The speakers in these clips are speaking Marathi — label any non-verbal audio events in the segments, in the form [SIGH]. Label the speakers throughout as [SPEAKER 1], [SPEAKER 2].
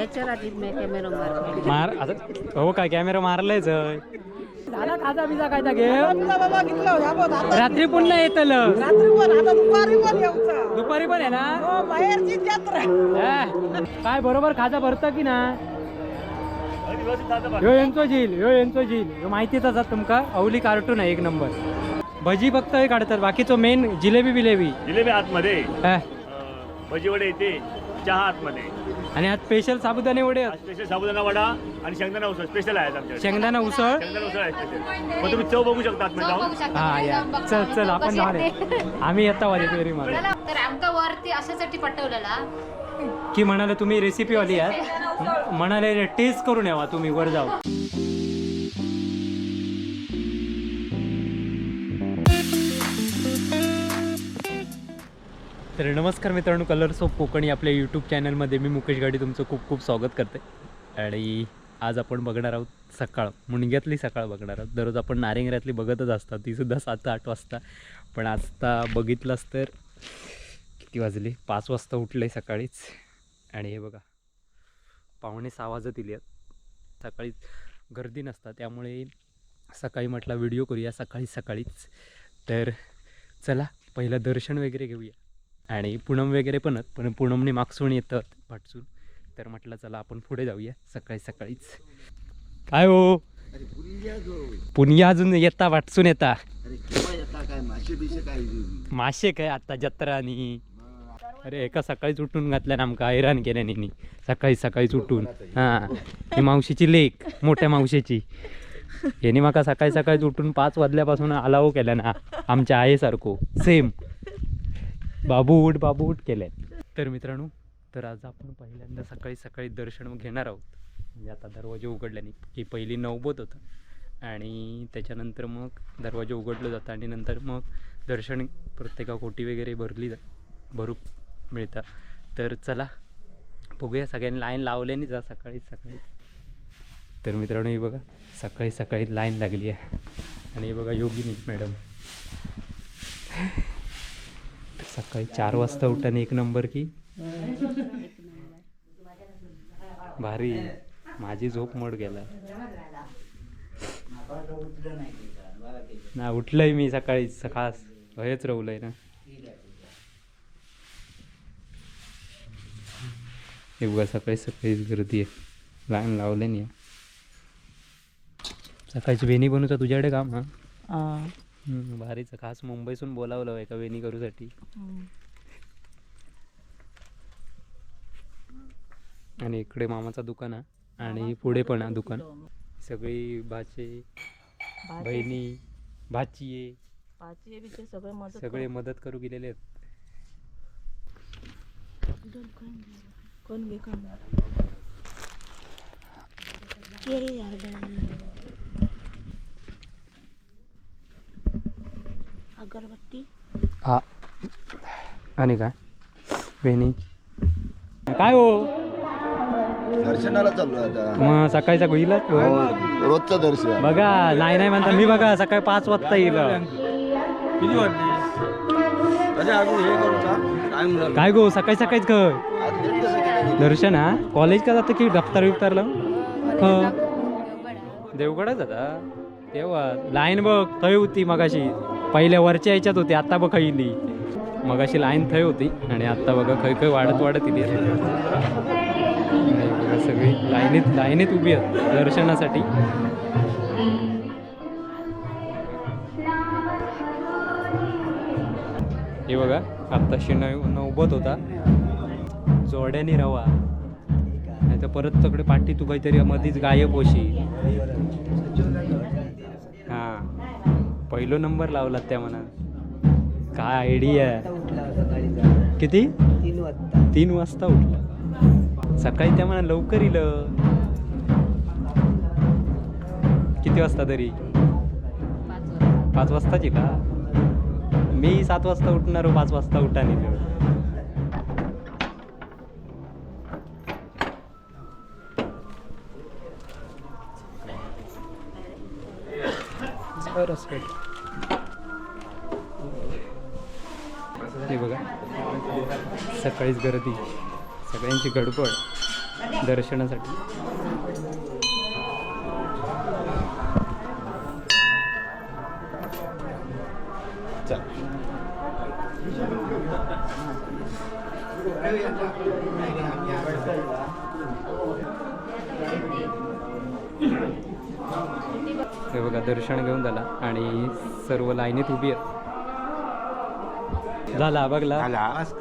[SPEAKER 1] याच्यावर आधी मी कॅमेरा मार
[SPEAKER 2] मार आता हो काय कॅमेरा मारलायच? झाला खाजा बिजा काय रात्री पुन्हा येतल. दुपारी पण आहे ना? हा. काय बरोबर खाजा भरतं की ना? ह्यो यांचो झील ह्यो यांचो झील. ह्यो माहितीच असतात तुमका? अवली कार्टून आहे एक नंबर. भजी फक्त हे काढतात बाकीचो मेन जिलेबी बिलेबी
[SPEAKER 3] जिलेबी आतमध्ये.
[SPEAKER 2] हा.
[SPEAKER 3] अं, भजी वडे येते चहा आतमध्ये.
[SPEAKER 2] आणि आज स्पेशल साबुदाणे वडे आहेत.
[SPEAKER 3] स्पेशल साबुदाणा वडा आणि शेंगदाणा उसळ. स्पेशल आहे आमच्याकडे.
[SPEAKER 2] शेंगदाणा उसळ.
[SPEAKER 3] शेंगदाणा उसळ आहे स्पेशल मग तुम्ही चव बघू शकता आतमध्ये जाऊन.
[SPEAKER 2] हा या. चल चल आपण जाऊया आम्ही येता वाजे फेरी मारू
[SPEAKER 1] तर आमका वरती अशासाठी पटवलेला.
[SPEAKER 2] की म्हणाले तुम्ही रेसिपी वाली आहात. म्हणाले टेस्ट करून यावा तुम्ही वर जाऊ तर नमस्कार मित्रांनो कलर्स ऑफ कोकणी आपल्या यूट्यूब चॅनलमध्ये मी मुकेश गाडी तुमचं खूप खूप स्वागत करते. आणि आज आपण बघणार आहोत सकाळ मुणग्यातली सकाळ बघणार आहोत. दररोज आपण नारिंगऱ्यातली बघतच असतात तीसुद्धा सात आठ वाजता. पण आता बघितलंच तर किती वाजले? पाच वाजता उठलं आहे सकाळीच. आणि हे बघा पाहुणे सहा वाजत येली आहेत. सकाळीच गर्दी नसतात त्यामुळे सकाळी म्हटला व्हिडिओ करूया सकाळी सकाळीच. तर चला पहिलं दर्शन वगैरे घेऊया. आणि पूनम वगैरे पण आहेत पण पूनमने मागसून येतं भाटसून तर म्हटलं चला आपण पुढे जाऊया सकाळी सकाळीच. काय हो? पुण्या अजून येता वाटसून येता. मासे काय आता जत्रा आणि. अरे एका सकाळीच उठून घातल्यान आमका हैराण केल्या नेनी. सकाळी सकाळीच उठून. हां. ही मावशीची लेक मोठ्या मावशीची. यांनी माका सकाळी सकाळीच उठून पाच वाजल्यापासून अलाव केल्या ना आमच्या आईसारखो. सेम. बाबू उठ बाबू उठ केले तर मित्रांनो तर आज आपण पहिल्यांदा सकाळी सकाळी दर्शन घेणार आहोत. म्हणजे आता दरवाजे उघडल्याने की पहिली नवबोत होतं. आणि त्याच्यानंतर मग दरवाजे उघडलं जातं आणि नंतर मग दर्शन प्रत्येका कोटी वगैरे भरली जा भरू मिळतं. तर चला बघूया सगळ्यांनी लाईन लावल्याने जा सकाळी सकाळी. तर मित्रांनो हे बघा सकाळी सकाळी लाईन लागली आहे. आणि हे बघा योगिनी मॅडम. सकाळी चार वाजता उठाने एक नंबर की. भारी. माझी झोप मोड गेला. ना उठलंय मी सकाळी. सकाळ हेच रवलंय ना. हे बघा सकाळी सकाळीच गर्दी आहे. लाईन लावले नाही सकाळची वेणी बनवता तुझ्याकडे काम हा? भारीच. खास मुंबईसून बोलावलं एका वेणी करूसाठी आणि इकडे मामाचा दुकान आहे आणि पुढे पण आहे दुकान. सगळी भाचे बहिणी भाची
[SPEAKER 4] सगळे मदत
[SPEAKER 2] करू. गेलेले आहेत
[SPEAKER 4] कोण घे कोण अगरबत्ती.
[SPEAKER 2] हा आणि काय? वेणी काय हो?
[SPEAKER 5] दर्शनाला चाललो आता.
[SPEAKER 2] मग सकाळचा होईल
[SPEAKER 5] रोजचं दर्शन.
[SPEAKER 2] बघा नाही नाही म्हणता मी बघा सकाळी पाच वाजता येईल
[SPEAKER 5] किती वाटली अरे अजून हे करू का? टाइम झाला
[SPEAKER 2] काय गो सकाळी सकाळीच खय
[SPEAKER 5] आज लेट कसं केलं
[SPEAKER 2] दर्शन हा? कॉलेज का जातं की दफ्तर बिफ्तरला हो. देवगडच जाता तेव्हा लाईन बघ थंय होती मगाशी. पहिल्या वरच्या याच्यात होती आता बघ खैली मगाशी लाईन थंय होती आणि आता बघा खै खै वाढत वाढत इथे बघा सगळी लाईनीत लाईनीत उभी आहेत दर्शनासाठी. हे बघा आत्ताशी नव उभत होता. जोड्याने रवा. नाही तर परत तकडे पाठी तू काहीतरी मधीच गायब होशी पहिलो नंबर लावला त्या म्हणा काय आयडिया किती? तीन वाजता. उठला. सकाळी त्या म्हणा लवकर येईल किती वाजता तरी? पाच वाजताची का? मी सात वाजता उठणार हो, पाच वाजता उठा नेलं हे बघा. सकाळीच गर्दी. सगळ्यांची गडबड दर्शनासाठी. हे बघा दर्शन घेऊन झाला आणि सर्व लाईनीत उभी आहेत. झाला बघला.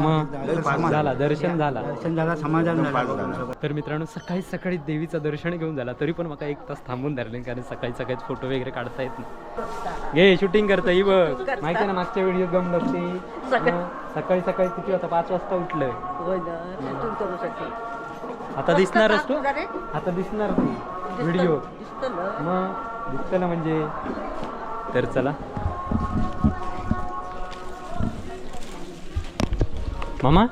[SPEAKER 2] मग झाला दर्शन झाला.
[SPEAKER 6] झाला समाधान झालं.
[SPEAKER 2] तर मित्रांनो सकाळी सकाळी देवीचं दर्शन घेऊन झाला. तरी पण मला एक तास थांबून धरले कारण सकाळी सकाळीच फोटो वगैरे काढता येत नाही. घे शूटिंग करता ही बघ. माहिती आहे ना मागच्या व्हिडिओ गम नसते सकाळी. सकाळी किती वाजता? पाच वाजता उठलं
[SPEAKER 4] होय ना शूटिंग करू शकते.
[SPEAKER 2] आता दिसणारच तू? आता दिसणार तू. व्हिडिओ
[SPEAKER 4] दिसतं ना.
[SPEAKER 2] मग दिसतं ना म्हणजे? तर चला. मामा?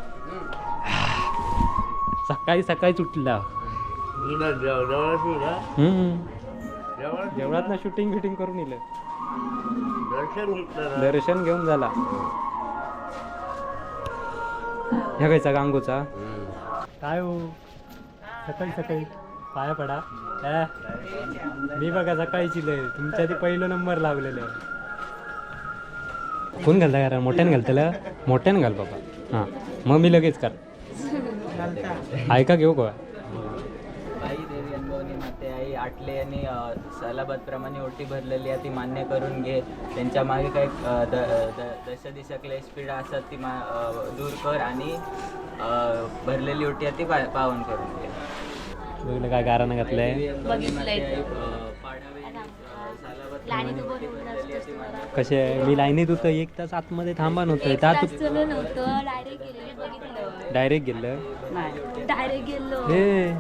[SPEAKER 2] सकाळी उठला हम्म. जेवणात? ना शूटिंग बिटिंग करून येलं दर्शन घेऊन झाला. ह्या खायचा गांगोचा. काय हो? सकाळी सकाळी पाया पडा. मी बघा सकाळीची लय. तुमच्या ते पहिलं नंबर लावलेलं कोण घालता कारण मोठ्यानं घालतलं? मोठ्यानं घाल बाबा. हां. मग मी लगेच कर. ऐका घेऊ का
[SPEAKER 7] आई देवी अनुभवनी माते आई आटले यांनी सलाबाद प्रमाणे ओटी भरलेली आहे ती मान्य करून घे. त्यांच्या मागे काही अ, द द- दश दिशा क्लेश पीडा असतात ती मा दूर कर आणि भरलेली ओटी आहे ती पा पावन करून घे.
[SPEAKER 2] बघलं काय कारण घातलंय.
[SPEAKER 7] पाडावे सलाबाद प्रमाणे ओटी भरलेली आहे ती मान्य
[SPEAKER 2] कसे मी लाईनीत होतं एक तास आतमध्ये थांबा नव्हतं. त्यात
[SPEAKER 1] नव्हतं डायरेक्ट गेलेलं बघितलं.
[SPEAKER 2] डायरेक्ट गेलं?
[SPEAKER 1] डायरेक्ट गेलो.
[SPEAKER 2] हे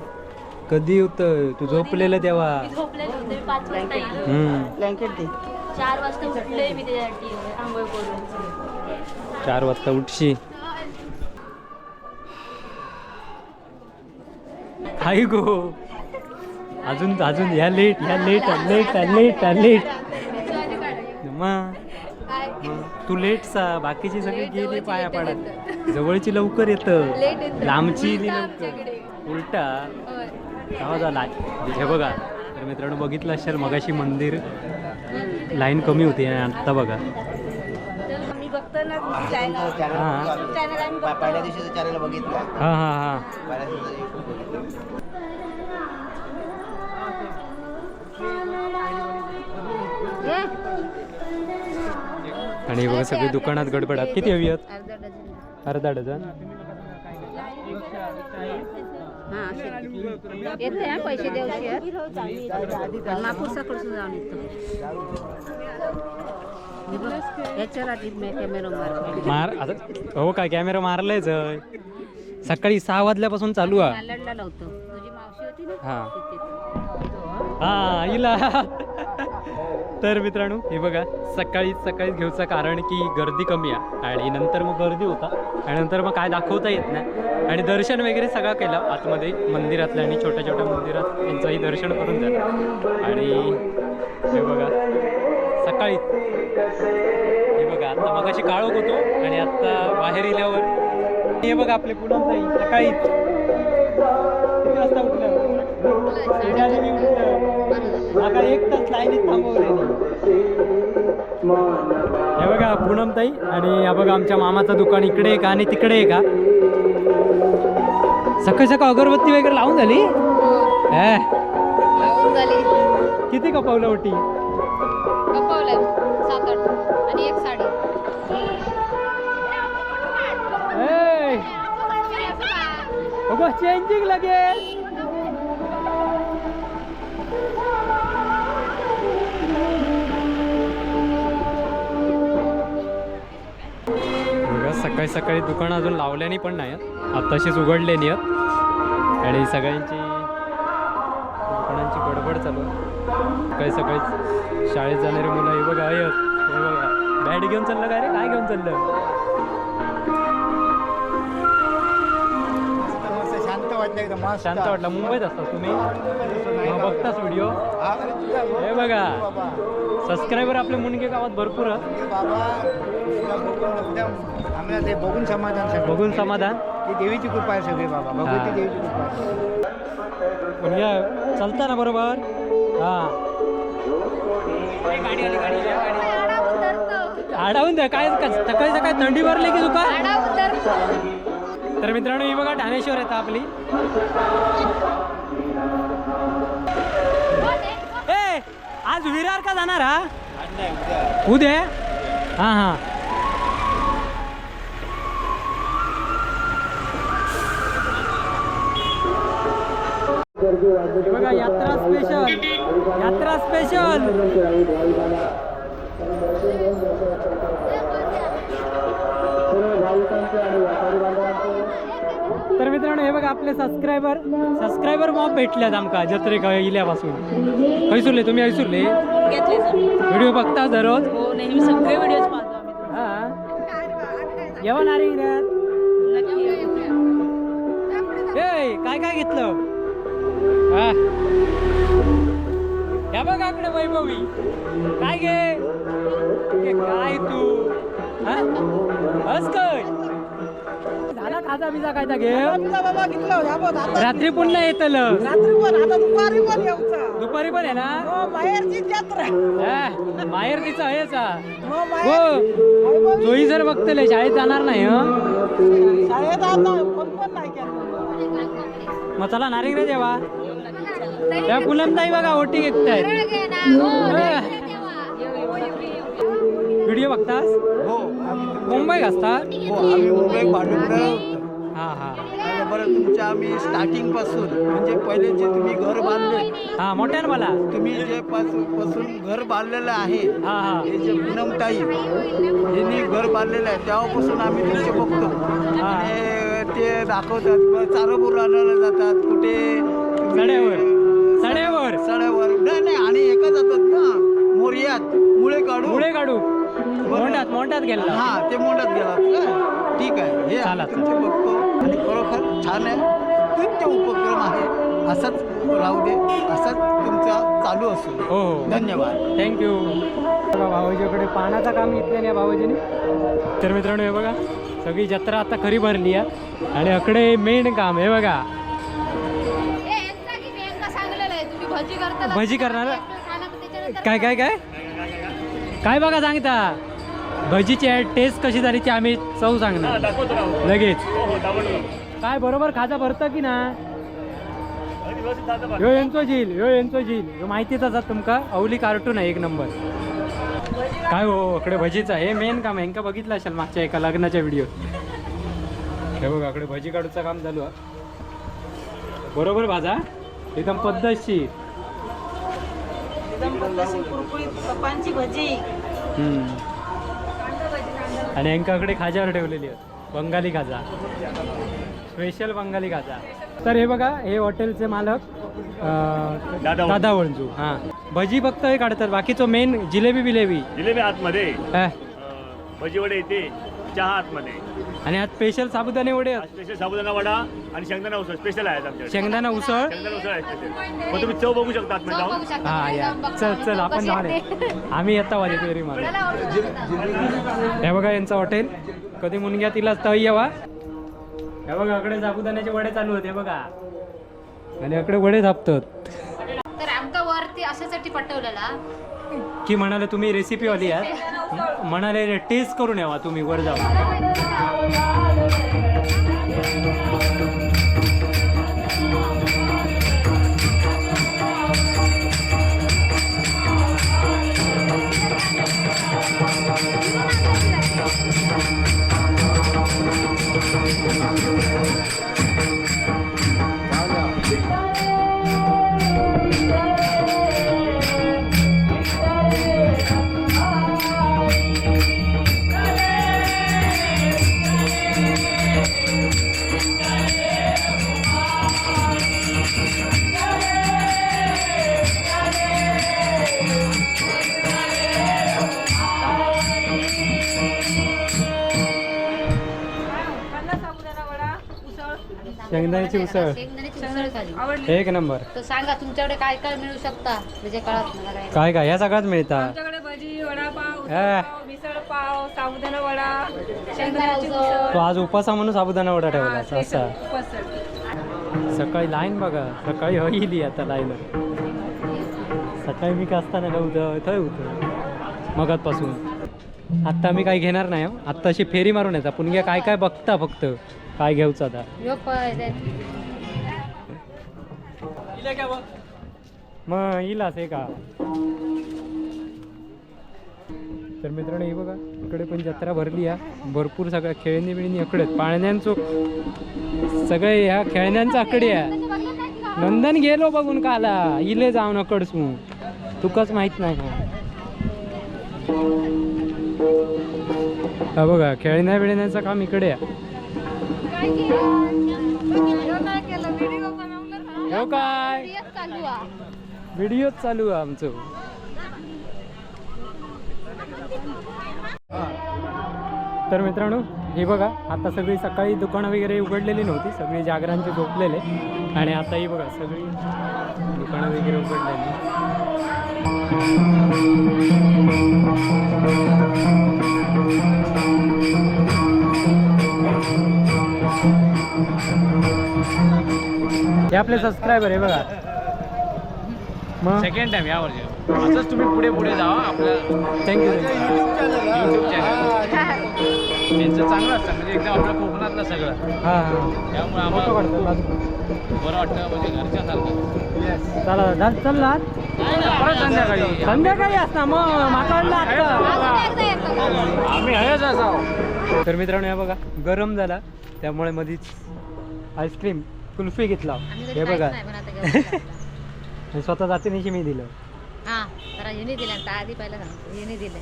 [SPEAKER 2] कधी होतं? तू झोपलेलं तेव्हा?
[SPEAKER 1] मी झोपलेले होते मी पाच वाजता गेलो
[SPEAKER 2] हम्म.
[SPEAKER 4] ब्लँकेट दे.
[SPEAKER 1] चार वाजता उठले मी त्याच्यासाठी आंघोळ करून.
[SPEAKER 2] चार वाजता उठशी. हाय गो. अजून अजून या लेट या लेट लेट लेट लेट मग तू लेट सा बाकीची सगळी गेली पाया पडत. जवळची लवकर येतं. लांबची उलटा झाला हे बघा. तर मित्रांनो बघितलं असेल मगाशी मंदिर. लाईन कमी होती आणि आत्ता बघा.
[SPEAKER 4] मी बघतो ना तुमची चॅनल
[SPEAKER 2] हां.
[SPEAKER 4] चॅनल आम्ही बघतो.
[SPEAKER 6] पहिल्या दिवशीचं चॅनल बघितलं.
[SPEAKER 2] हां हां हां? आणि बघा सगळी दुकानात गडबडात किती हवी आहेत? अर्धा डझन.
[SPEAKER 1] येते हा पैसे देऊशी मापूसाकडून जाऊन येतो. याच्यावर आधी कॅमेरा मार.
[SPEAKER 2] मार आता हो काय कॅमेरा मारलायच सकाळी सहा वाजल्यापासून चालू आहे हा. हा इला. तर मित्रांनो हे बघा सकाळी सकाळीच घेऊचं कारण की गर्दी कमी आहे. आणि नंतर मग गर्दी होता. आणि नंतर मग काय दाखवता येत नाही. आणि दर्शन वगैरे सगळं केलं आतमध्ये मंदिरातलं आणि छोट्या छोट्या मंदिरात यांचंही दर्शन करून झालं. आणि हे बघा सकाळी. हे बघा आता मग अशी काळोख होतो आणि आत्ता बाहेर येल्यावर हे बघा आपले पुन्हा सकाळी मी उठलं आता एक तास लाईनीत थांबवले हे बघा पूनमताई आणि हा बघा आमच्या मामाचं दुकान इकडे आहे का आणि तिकडे आहे का सकाळी सकाळ अगरबत्ती वगैरे लावून झाली? हे,
[SPEAKER 1] लावून झाली.
[SPEAKER 2] किती कपावलं होती?
[SPEAKER 1] कपावल्या सात आठ आणि एक साडी.
[SPEAKER 2] चेंजिंग लगेच. सकाळी सकाळी दुकान अजून लावल्याने पण नाही आहेत. आत्ताशीच उघडलेली आहेत. आणि सगळ्यांची दुकानांची गडबड चालू सकाळी सकाळी शाळेत जाणारी मुलं हे बघा आहेत हे बघा. बॅट घेऊन चाललं काय रे? काय घेऊन चाललं?
[SPEAKER 6] शांत वाटलं एकदम मस्त.
[SPEAKER 2] शांत वाटला. मुंबईत असतात तुम्ही? बघताच व्हिडिओ
[SPEAKER 6] हा,
[SPEAKER 2] बघा. सबस्क्रायबर आपले मुंडगे गावात भरपूर आहेत.
[SPEAKER 6] आम्हाला ते बघून समाधान सगळं.
[SPEAKER 2] बघून समाधान?
[SPEAKER 6] ही देवीची कृपा आहे सगळी बाबा. भगवती
[SPEAKER 2] हा.
[SPEAKER 6] देवीची कृपा आहे.
[SPEAKER 2] मुलगा चालता ना बरोबर? हा. आडावून द्या काय सकाळी सकाळी थंडी भरली की तुका तर मित्रांनो ही बघा ठाणेश्वर येतं आपली. ए आज विरार का जाणार हा? उद्या? हा हा. हे बघा यात्रा स्पेशल यात्रा स्पेशल तर मित्रांनो हे बघा आपले सबस्क्रायबर सबस्क्रायबर मॉब भेटल्यात आमका जत्रेक इल्यापासून. खैसुरले तुम्ही ऐसुरले व्हिडिओ बघता दररोज?
[SPEAKER 4] हो सगळे
[SPEAKER 2] हा. जेवण अरे ए काय काय घेतलं? या बघ आपलं वैभवी. काय घे ए, काय तू? हा? बस काय झाला खाजा बिजा काय घे
[SPEAKER 4] बाबा घेतलं
[SPEAKER 2] रात्री पुन्हा येतल.
[SPEAKER 4] रात्री पण आता दुपारी पण यायचा.
[SPEAKER 2] दुपारी पण आहे ना?
[SPEAKER 4] हो
[SPEAKER 2] हा, माहेर तिचा
[SPEAKER 4] हो.
[SPEAKER 2] हो जोई जर बघतले शाळेत जाणार नाही हं?
[SPEAKER 4] शाळेत आता पण नाही
[SPEAKER 2] मग चला नारिंग रे जेवा त्या पुलमताई बघा ओटी घेतायत व्हिडिओ बघतास?
[SPEAKER 6] हो
[SPEAKER 2] मुंबई असतात
[SPEAKER 6] हो आम्ही मुंबई पांडुपुरा
[SPEAKER 2] हा. हा
[SPEAKER 6] बरं तुमच्या आम्ही स्टार्टिंगपासून म्हणजे पहिले जे तुम्ही घर बांधले
[SPEAKER 2] हा मोठ्यानं मला
[SPEAKER 6] तुम्ही जे पासून पासून घर बांधलेलं आहे
[SPEAKER 2] हा हा.
[SPEAKER 6] हे जे पूनमताई यांनी घर बांधलेलं आहे तेव्हापासून आम्ही तुमचे बघतो.
[SPEAKER 2] हा.
[SPEAKER 6] आणि ते दाखवतात मग चारोबूर आणायला जातात कुठे
[SPEAKER 2] सड्यावर. सड्यावर.
[SPEAKER 6] सड्यावर नाही नाही आणि एका जातात ना मोर्यात. मुळे काढू
[SPEAKER 2] मुळे काढू मोंडात मोंडात गेला.
[SPEAKER 6] हा ते मोंडात गेलात का ठीक आहे. हे आम्ही तुमचे बघतो आणि खरोखर छान आहे. स्तुत्य उपक्रम आहे. असाच राहू दे. असाच तुमचा चालू असू
[SPEAKER 2] हो हो.
[SPEAKER 6] धन्यवाद.
[SPEAKER 2] थँक्यू बघा भाऊजीकडे पाण्याचं काम घेतलं नाही भाऊजीने. तर मित्रांनो हे बघा सगळी जत्रा आता खरी भरली आहे. आणि अकडे मेन काम हे बघा. भजी करणार? काय काय? काय काय? बघा सांगता? भजीची टेस्ट कशी झाली ती आम्ही चव सांगणार. लगेच.
[SPEAKER 3] हो हो
[SPEAKER 2] काय बरोबर खाजा भरतं की ना. ह्यो यांचो झील ह्यो यांचो झील. ह्यो माहितीच असतात तुमका? अवली कार्टून आहे एक नंबर काय हो इकडे भजीचं हे मेन काम आहे. यांका बघितलं असेल मागच्या एका लग्नाच्या व्हिडिओ हे बघा इकडे भजी काढूचं काम चालू आहे. बरोबर भाजा? एकदम पद्धतशीर.
[SPEAKER 4] एकदम पद्धतशीर कुरकुरीत पप्पांची भजी.
[SPEAKER 2] हम्म. आणि यांच्याकडे खाज्यावर ठेवलेली आहे बंगाली खाजा. स्पेशल बंगाली खाजा. तर हे बघा हे हॉटेलचे मालक अं,
[SPEAKER 3] दादा वंजू
[SPEAKER 2] हां. भजी फक्त हे काढतात बाकीचं मेन जिलेबी बिलेबी
[SPEAKER 3] जिलेबी आतमध्ये.
[SPEAKER 2] हा.
[SPEAKER 3] अं, भजी वडे येते चहा आतमध्ये.
[SPEAKER 2] आणि आज स्पेशल साबुदाणे वडे आहेत.
[SPEAKER 3] स्पेशल साबुदाणा वडा आणि शेंगदाणा उसळ. स्पेशल आमच्याकडे.
[SPEAKER 2] शेंगदाणा उसळ.
[SPEAKER 3] शेंगदाणा उसळ आहे स्पेशल मग तुम्ही चव बघू शकता आतमध्ये जाऊन.
[SPEAKER 2] हा या. चल चल आपण झाले आम्ही येता वाजे तरी मला हे बघा यांचं हॉटेल. कधी मुनग्या तिला तई यावा. हे बघा इकडे साबुदाण्याचे वडे चालू होते बघा. आणि इकडे वडे थापतात
[SPEAKER 8] तर आमका वरती अशासाठी पटवलेला.
[SPEAKER 2] की म्हणाले तुम्ही रेसिपीवाली आहात. म्हणाले टेस्ट करून यावा तुम्ही वर जाऊन. शेंगदाण्याची उसळ.
[SPEAKER 8] शेंगदाण्याची उसळ
[SPEAKER 2] एक नंबर.
[SPEAKER 8] तर सांगा तुमच्याकडे काय काय मिळू शकता? म्हणजे कळत मला काय.
[SPEAKER 2] काय काय? ह्या सगळ्यात मिळतात.
[SPEAKER 4] आमच्याकडे भजी वडापाव
[SPEAKER 2] हा.
[SPEAKER 4] मिसळ पाव साबुदाणा वडा
[SPEAKER 8] शेंगदाण्याची उसळ.
[SPEAKER 2] तो आज उपासा म्हणून साबुदाणा वडा ठेवला असा. सकाळी लाईन बघा सकाळी होईली आता लाईन. सकाळी मी काय असताना नव्हतं थंय होतं मगातपासून. आत्ता मी काही घेणार नाही हं. आत्ता अशी फेरी मारून यायचा. पुणग्या काय काय बघता फक्त. काय घ्यायचं आता. मग येईल असे का? तर मित्रांनो हे बघा इकडे पण जत्रा भरली आहे. भरपूर सगळ्या खेळणी बिळणी इकडे आहेत. पाळण्यांचो सगळे ह्या खेळण्यांचा आकडे आहे. नंदन गेलो बघून का आला इले जाऊ नकडसू तुकाच माहीत नाही हा बघा खेळण्या बिळण्याचं काम इकडे आहे. हो काय. व्हिडिओ चालू आहे आमचं. तर मित्रांनो हे बघा आता सगळी सकाळी दुकानं वगैरे उघडलेली नव्हती सगळी जागरांचे झोपलेले. आणि आता ही बघा सगळी दुकानं वगैरे उघडलेली. हे आपले सबस्क्रायबर आहे बघा. मग?
[SPEAKER 5] सेकंड टाइम या वर्षी असंच तुम्ही पुढे पुढे जावा आपलं
[SPEAKER 2] थँक्यू
[SPEAKER 5] युट्यूब चॅनल त्यांचं चांगलं असतं म्हणजे एकदम आपल्या कोकणातलं सगळं.
[SPEAKER 2] हां हां.
[SPEAKER 5] त्यामुळे आम्हाला. बरं वाटतं म्हणजे घरच्यासारखं
[SPEAKER 2] चला जा चल
[SPEAKER 5] परत संध्याकाळी.
[SPEAKER 2] संध्याकाळी असता मग
[SPEAKER 8] येतो.
[SPEAKER 5] आम्ही हयच असावं.
[SPEAKER 2] तर मित्रांनो हे बघा गरम झाला. त्यामुळे मधीच आईस्क्रीम कुल्फी घेतला.
[SPEAKER 8] आम्ही
[SPEAKER 2] हे बघा.
[SPEAKER 8] नाही, पण आता घेऊन टाकला. [LAUGHS]
[SPEAKER 2] आणि स्वतः जातीनिशी मी दिलं.
[SPEAKER 8] हा हिने त्या आधी पहिला सांगतो हिने दिले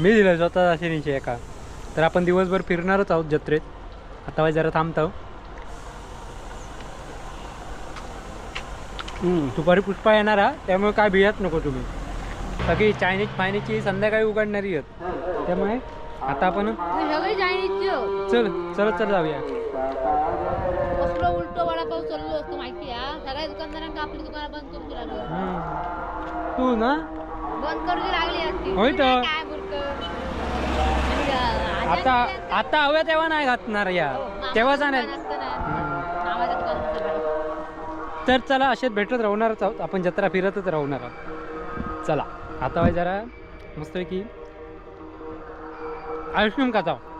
[SPEAKER 2] मी दिलं स्वतः जातीनिशी एका. तर आपण दिवसभर फिरणारच आहोत जत्रेत. आता वाज जरा थांबतो हम्म, दुपारी पुष्पा येणार हा त्यामुळे काय भियत नको तुम्ही. सगळी चायनीज फायनीजची संध्याकाळी उघडणारी आहेत. त्यामुळे आता आपण
[SPEAKER 8] सगळी.
[SPEAKER 2] चल चल चल जाऊया.
[SPEAKER 8] उलटो वडापाव चाललो असतो माहिती आहे सगळ्या दुकानदारांना आपली दुकानं बंद लागली.
[SPEAKER 2] तू ना?
[SPEAKER 8] बंद लागली असती
[SPEAKER 2] होय तर.
[SPEAKER 8] काय
[SPEAKER 2] आता आता? हव्या तेव्हा नाही घातणार या.
[SPEAKER 8] हो,
[SPEAKER 2] तेव्हा जाणार. तर चला असेच भेटत राहणारच आहोत. आपण जत्रा फिरतच राहणार आहोत. चला आता जरा. मस्तपैकी आईस्क्रीम खाता
[SPEAKER 4] तुमका आम्ही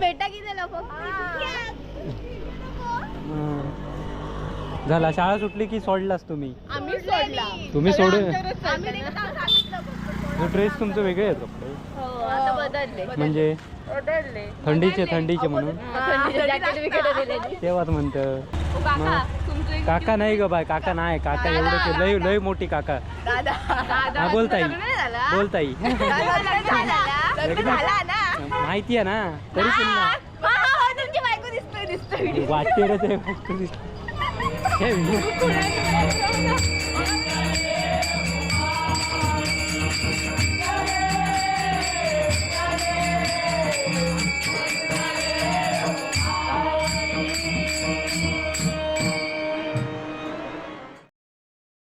[SPEAKER 4] भेटा
[SPEAKER 2] झाला शाळा सुटली की सोडलास तुम्ही?
[SPEAKER 4] आम्ही सोडला.
[SPEAKER 2] तुम्ही सोड
[SPEAKER 4] आम्ही नाही का सांगितलं
[SPEAKER 2] ड्रेस तुमचे वेगळे आहेत कपडे
[SPEAKER 4] हो आता बदलले.
[SPEAKER 2] म्हणजे?
[SPEAKER 4] बदलले.
[SPEAKER 2] थंडीचे थंडीचे म्हणून. [LAUGHS] तेव्हाच म्हणतं.
[SPEAKER 4] काका
[SPEAKER 2] मग.
[SPEAKER 4] तुमचं
[SPEAKER 2] काका नाही ग बाय काका नाही काका एवढं लय लय मोठी काका.
[SPEAKER 4] दादा.
[SPEAKER 2] हा बोलताई. बोलताई. [LAUGHS] माहिती आहे ना तरी पण ना.
[SPEAKER 4] तुमची बायको दिसतोय दिसतोय.
[SPEAKER 2] दिसते. हे